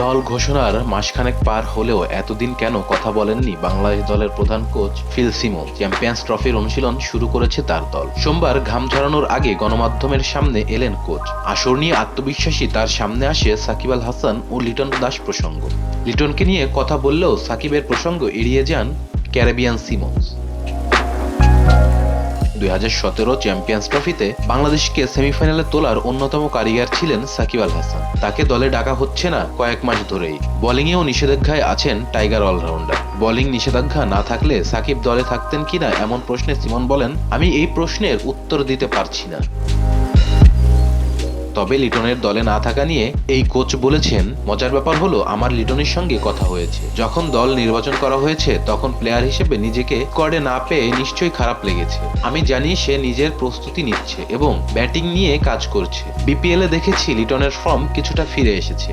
দল ঘোষণার মাসখানেক পার হলেও এতদিন কেন কথা বলেননি বাংলাদেশ দলের প্রধান কোচ ফিল সিমন? চ্যাম্পিয়ন্স ট্রফির অনুশীলন শুরু করেছে তার দল। সোমবার ঘাম ঝরানোর আগে গণমাধ্যমের সামনে এলেন কোচ। আসর নিয়ে আত্মবিশ্বাসী তার সামনে আসে সাকিব আল হাসান ও লিটন দাস প্রসঙ্গ। লিটনকে নিয়ে কথা বললেও সাকিবের প্রসঙ্গ এড়িয়ে যান ক্যারিবিয়ান সিমন্স। দুই হাজার সতেরো চ্যাম্পিয়ন্স ট্রফিতে বাংলাদেশকে সেমিফাইনালে তোলার অন্যতম কারিগর ছিলেন সাকিব আল হাসান। তাকে দলে ডাকা হচ্ছে না কয়েক মাস ধরেই। বোলিংয়েও নিষেধাজ্ঞায় আছেন টাইগার অলরাউন্ডার বোলিং নিষেধাজ্ঞা না থাকলে সাকিব দলে থাকতেন কিনা এমন প্রশ্নে সিমন বলেন, আমি এই প্রশ্নের উত্তর দিতে পারছি না। তবে লিটনের দলে না থাকা নিয়ে এই কোচ বলেছেন, মজার ব্যাপার হলো আমার লিটনের সঙ্গে কথা হয়েছে। যখন দল নির্বাচন করা হয়েছে, তখন প্লেয়ার হিসেবে নিজেকে স্কোয়াডে না পেয়ে নিশ্চয়ই খারাপ লেগেছে। আমি জানি সে নিজের প্রস্তুতি নিচ্ছে এবং ব্যাটিং নিয়ে কাজ করছে। বিপিএলে দেখেছি লিটনের ফর্ম কিছুটা ফিরে এসেছে।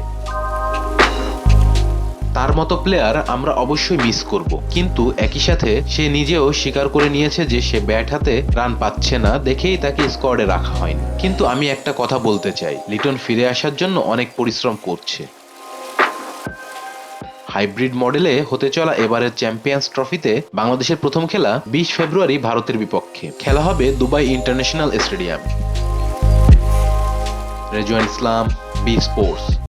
তার মতো প্লেয়ার আমরা অবশ্যই মিস করব। কিন্তু একই সাথে সে নিজেও স্বীকার করে নিয়েছে যে সে ব্যাট হাতে রান পাচ্ছে না, দেখেই তাকে স্কোয়াডে রাখা হয়নি। কিন্তু আমি একটা কথা বলতে চাই, লিটন ফিরে আসার জন্য অনেক পরিশ্রম করছে। হাইব্রিড মডেলে হতে চলা এবারের চ্যাম্পিয়ন্স ট্রফিতে বাংলাদেশের প্রথম খেলা বিশ ফেব্রুয়ারি ভারতের বিপক্ষে। খেলা হবে Dubai international stadium. Rizwan Islam B sports